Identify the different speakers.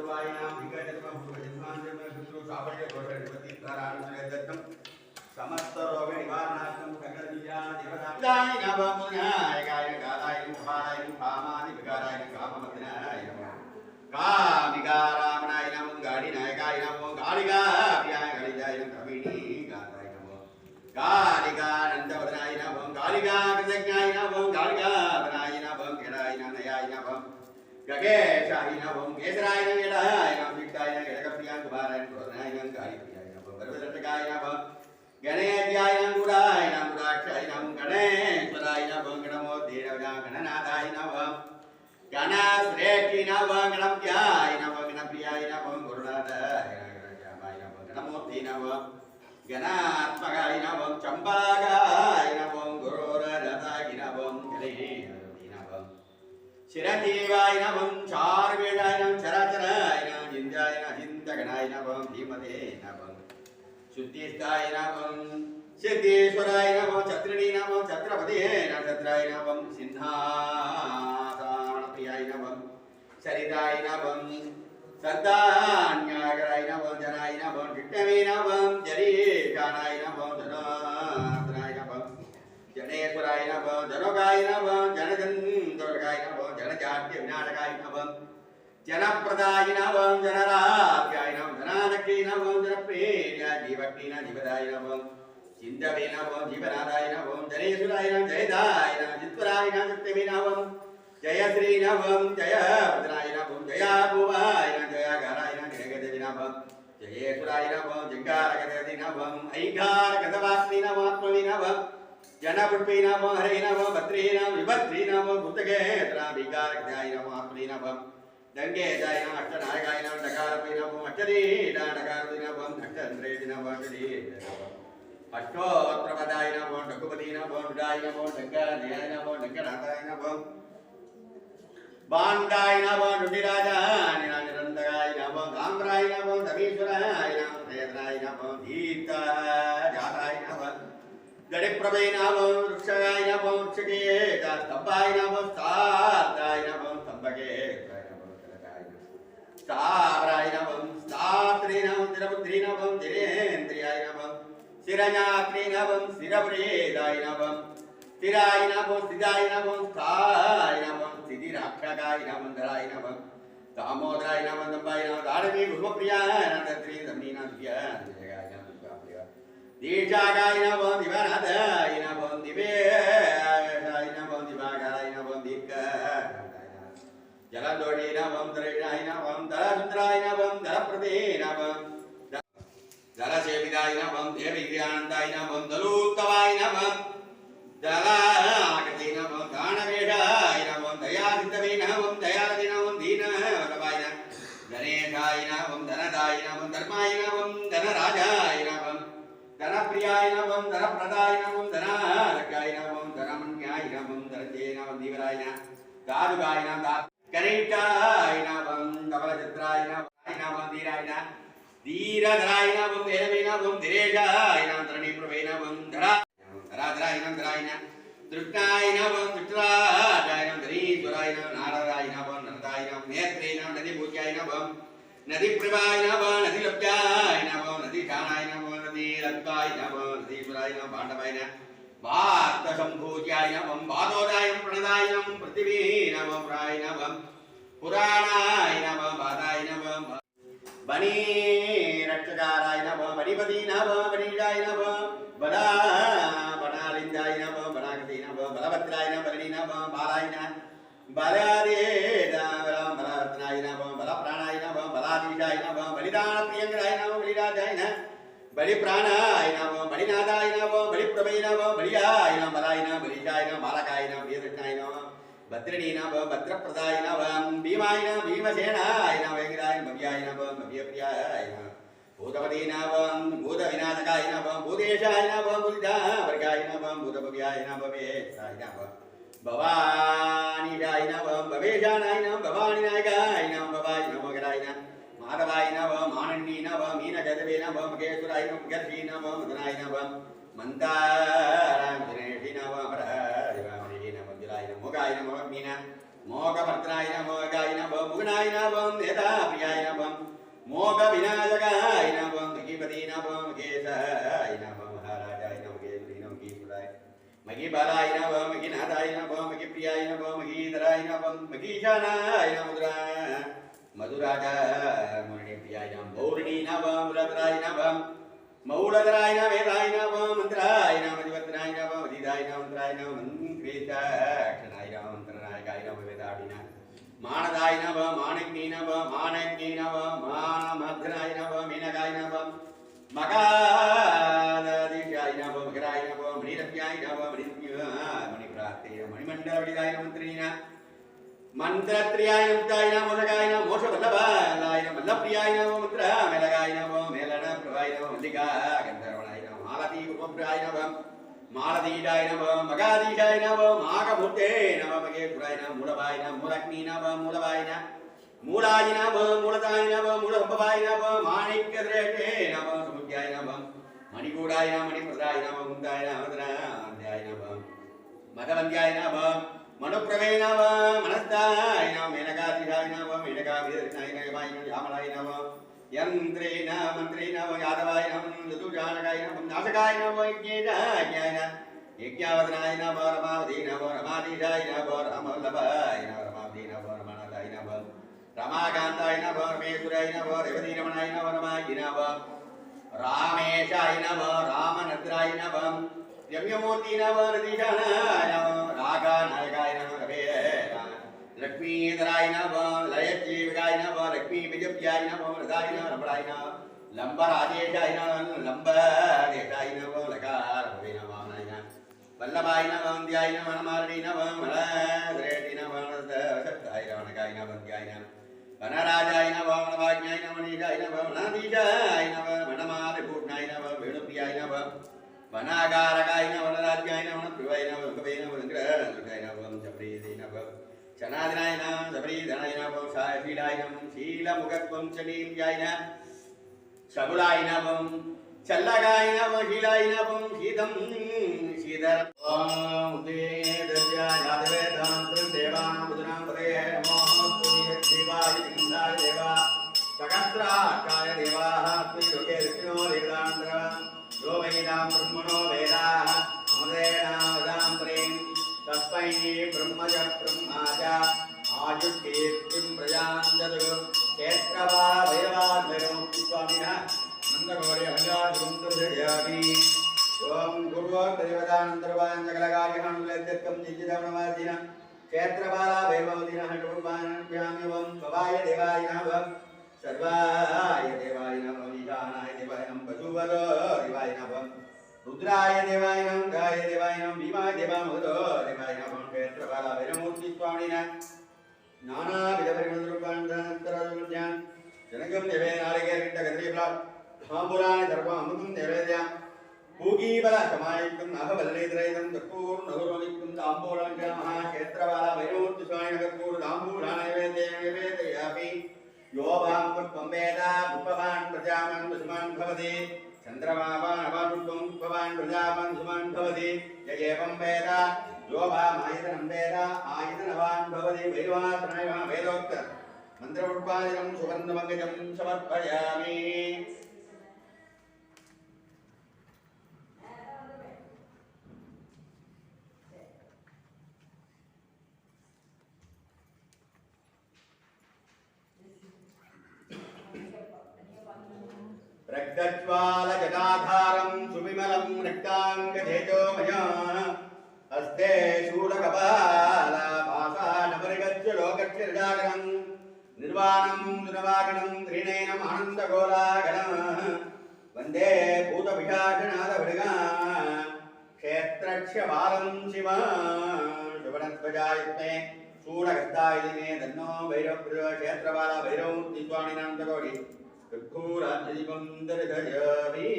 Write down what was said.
Speaker 1: सर्वायणां विगतमभूतजन्मान्तरं शुश्रूषावय दोषनिपतिकारानुदत्तं समस्तरोगनिवारणार्थं सकलविद्यादिवदाय नमः पुण्याय गाय कालाय भालाय कामानि विकाराय काममग्नाय नमः ககேஷாயினவம் கேசராயினாயினம் விட்டாயின கடகப்பிரியாங்க பாராயணம் குரோதனாயினம் காரிப்பிரியாயினம் பரவதட்டகாயினவம் கணேதியாயினம் குடாயினம் குடாட்சாயினம் கணேஸ்வராயினவம் கணமோ தேரவதாம் கணநாதாயினவம் கணசுரேட்டினவம் கணப்பியாயினவம் கணப்பிரியாயினவம் குருநாதாயினம் கணமூர்த்தினவம் கணாத்மகாயினவம் சம்பாகாயினவம் குரோரதாகினவம் கணேஷ் சிரஜீவாயினவம் சார்வேடாயினம் சராச்சராயினம் சிந்தாயின சிந்தகனாயினவம் தீமதே நவம் சுத்திஸ்தாயினவம் சித்தேஸ்வராயினவம் சத்ரடீனவம் சத்ரபதியே நட்சத்திராயினவம் சின்னாசாரணப்பியாயினவம் சரிதாயினவம் சத்தான்யாகராயினவம் ஜனாயினவம் கிட்டவீனவம் ஜரீகானாயினவம் ஜனாத்திராயினவம் ஜனேஸ்வராயினவம் ஜனோகாயினவம் ஜனஜன் కర్ణాటకాయునవం జనప్రదాయినవం జనరాభ్యాయనం జనానకీనవం జనప్రేయ జీవక్లీన జీవదాయినవం చింతవీనవం జీవనాదాయినవం జనేశురాయనం జయదాయనం జిత్వరాయనం శక్తివీనవం జయ శ్రీనవం జయ భద్రాయనవం జయా భువాయనం జయాగారాయనం జయగజవినవం జయేశ్వరాయనవం జంగారగదినవం ఐఘారగదవాస్తినవాత్మవినవం జనపుష్పీనామో హరైనామో భద్రీనామ విభద్రీనామో భూతగేత్రాభికారజ్ఞాయినామో ఆత్మీనామం దంగే జాయినాం అష్టనాయకాయనాం డకారపీనామం అష్టరీడా డకారపీనామం అష్టంద్రేదినామాచరీ అష్టోత్రపదాయనామో డకుపదీనామో డాయినామో డంకారజయాయనామో డంకనాథాయనామం బాండాయనామో నుండిరాజాని నిరంతరాయనామో గాంబ్రాయనామో రవీశ్వరాయనామో ప్రేతరాయనామో దీతా గడిప్రభై నామం వృక్షాయ నామం వృక్షకే స్తంభాయ నామం స్థాయ నామం స్తంభకే స్థావరాయ నామం స్థాత్రీ నామం తిరపుత్రీ నామం తిరేంద్రియాయ నామం శిరజాత్రీ నామం శిరవ్రేదాయ నామం స్థిరాయ నామం స్థిరాయ నామం స్థాయ నామం స్థితిరాక్షకాయ నామం ధరాయ నామం దామోదరాయ నామం దంబాయ నామం దాడవీ భూమప్రియానంద్రీ దమ్మీనాథ్యాయ శ్రీవేదాంతాయ నమం దేవిగ్రహాంతాయ నమం దళూత్తవాయ నమం దళాకతే నమం దానవేడాయ నమం దయాధితమే నమం దయాలది నమం దీనవతవాయ గణేశాయ నమం ధనదాయ నమం ధర్మాయ నమం ధనరాజాయ నమం ధనప్రియాయ నమం ధనప్రదాయ నమం ధనారకాయ నమం ధనమన్యాయ నమం ధనజే నమం దీవరాయ దారుగాయ నమం కరేటాయ నమం ధవలచిత్రాయ నమం వీరాయ నమం ధీరధరాయినా ఓం వేదమైనా ఓం ధిరేజాయినా ధరణీప్రమైనా ఓం ధరా ధరాధరాయినా ధరాయినా దృష్టాయినా ఓం దృష్టరాజాయినా ధరీశ్వరాయినా నారదాయినా ఓం నరదాయినా నేత్రైనా నది పూజాయినా ఓం నది ప్రభాయినా ఓం నది లబ్ధాయినా ఓం నది ధ్యానాయినా ఓం నది లబ్ధాయినా ఓం నదీశ్వరాయినా పాండవాయినా వార్తసంభూజ్యాయ వం బాధోదాయం ప్రణదాయం పృథివీనవం ప్రాయణవం పురాణాయ నవం బాధాయ నవం బనీ రక్షకారాయ నమ బణిపతి నమ బణీడాయ నమ బలా బణాలిందాయ నమ బణాకతి నమ బలభద్రాయ నమ బలిని నమ బాలాయ బలాదేదా బలం బలరత్నాయ నమ బల ప్రాణాయ నమ బలాధీషాయ నమ బలిదాన ప్రియంకరాయ నమ బలిరాజాయ నమ బలి ప్రాణాయ నమ బలినాథాయ నమ బలి ప్రభయ నమ బలియాయ బలాయ నమ బాలకాయ భద్రిణీనా భవ భద్రప్రదాయన వం భీమాయన భీమసేనాయన వైగ్రాయన భవ్యాయన వం భవ్యప్రియాయన భూతపదీనా వం భూత వినాశకాయన వం భూతేశాయన వం భూతావర్గాయన వం భూతభవ్యాయన భవేశాయన వం భవానిజాయన వం భవేశానాయన భవాని నాయకాయన భవాయ నమోగరాయన మాధవాయన వం మానన్నీన వం మీన గదవేన వం కేశురాయన గర్భీన వం మధునాయన వం మందా మోకమర్తనాయ నమో గాయ నమో భువనాయ నమో నేతా ప్రియాయ నమో మోక వినాయకాయ నమో మహిపతి నమో మహేశాయ నమో మహారాజాయ నమో గేశ్వరి నమో గీసుడాయ మహి బాలాయ నమో మహినాథాయ నమో మహి ప్రియాయ నమో మహీధరాయ నమో మహీశానాయ నముద్రా మధురాజాయ మురణి ప్రియాయ నమో పౌర్ణి నమో మురద్రాయ నమో మౌళధరాయ నమేధాయ నమో మంత్రాయ నమో మధివర్తనాయ నమో మధిదాయ నమో మంత్రాయ నమో మంత్రేత నమ మంత్రనాయకాయ నమ వేదాడిన మానదాయ నమ మాణిక్నీ నమ మాణిక్నీ నమ మానమధ్నాయ నమ మీనగాయ నమ మగాదీశాయ నమ మకరాయ నమ మణిరవ్యాయ నమ మణిరవ్య మణిప్రాప్తే మణిమండల విడిదాయ నమ మంత్రిణ మంత్రత్రియాయ ముక్తాయ నమ మోషకాయ నమ మోష వల్లభాయ నమ వల్లప్రియాయ నమ మంత్ర మేలగాయ నమ మేలన ప్రభాయ నమ మల్లికా గంధర్వణాయ నమ మాలతీ ఉపప్రాయ నమ మాలతీడాయ నమ మగాదీశాయ నమ మాఘమూర్తే నమ మగేశ్వరాయ నమ మూలవాయ నమ మూలగ్ని నమ మూలవాయ నమ మూలాయ నమ మూలతాయ నమ మూలభవాయ నమ మాణిక్యద్రేషే నమ సముద్యాయ నమ యంత్రేణ మంత్రేణ యాదవాయ నమ యదుజానకాయ నాశకాయ నమ యజ్ఞావదనాయ నమ రమావధి నమ రమాధీశాయ నమ రమవల్లభాయ నమ రమావధి నమ రమణాదాయ నమ రమాకాంతాయ నమ రమేశ్వరాయ నమ రమణాయ రామేశాయ రామనద్రాయ నమ రమ్యమూర్తి నమ నమ రాగానాయకాయ లక్ష్మీధరాయ నమ లయజీవికాయ నమ లక్ష్మీ విజప్యాయ నమ రథాయ నమ రమణాయ నమ లంబరాజేశాయ నమ లంబదేశాయ నమ లకార నమ నాయన వల్లభాయ నమ వంద్యాయ నమ నమారణి నమ మలశ్రేష్ఠి నమ శబ్దాయ రమణకాయ నమ వంద్యాయ నమ వనరాజాయ నమ వనవాజ్ఞాయ నమ నీజాయ నమ వనాధీశాయ నమ వనమాదిభూషణాయ నమ వేణుప్రియాయ నమ వనాగారకాయ నమ వనరాజ్యాయ నమ వనప్రివాయ నమ వంకవే నమ వంకరాయ నమ శబరీదే నమ శనాదినాయ పౌషాయ శీలాయనం నమ శీలాయ నమ శీలముఖత్వం చనీంజాయ నమ శబులాయ నమం శీతం శీధర ఓం ఉదేదస్యాయ యాదవేదాంతం దేవానాముదనాం పదే నమో तस्मै ब्रह्मज ब्रह्मा च आयुर्कीर्तिं प्रजां ददु क्षेत्रवा भैरवाभैरमुक्ति स्वामिनः। नन्दगौरे हजादिगुन्दर्शयामि ॐ गुरुदेवतानन्दर्वान् सकलकार्यहनुलेत्यत्कं चिन्तितमनवादिन क्षेत्रपाला भैरवदिनः कुटुम्बानभ्यामिवं भवाय देवाय नमः। सर्वाय देवाय नमः। ईशानाय देवाय नमः। पशुबलो देवाय नमः। रुद्राय देवाय नमः। ஜனகம் நிவே நாளைக்கே கிட்ட கதிரிபலால் தாம்பூலான தர்பம் அமுதம் நிவேதியாம் பூகீபல சமாயிக்கும் அகவல்லைதிரைதம் தக்கூர் நகுரோதிக்கும் தாம்பூலான மகாகேத்திரபால வைரமூர்த்தி சுவாமி நகர்கூர் தாம்பூலான நிவேதே भगवते वेदवासनाय वेदोक्त। मन्त्रपुष्पादिकं सुगन्धमङ्गजं समर्पयामि। रक्तज्वालजगाधारं सुविमलं रक्ताङ्गधेजोमया। हस्ते शूलकपः ധൂമകേതിരടാകണം നിർവാണം ദുരവാകണം ത്രിണയനം ആനന്ദഗോലാകണം വന്ദേ ഭൂതഭിഷാഖനാഥഭൃഗ ശിവ. ശുഭനത്വജായുക്തേ ശൂലഹസ്തായുധേ തന്നോ ഭൈരവപ്രിയ ക്ഷേത്രപാല ഭൈരവമൂർത്തി സ്വാമിനാന്തകോടി ദുഃഖൂരാജീപം ദരിധജാമി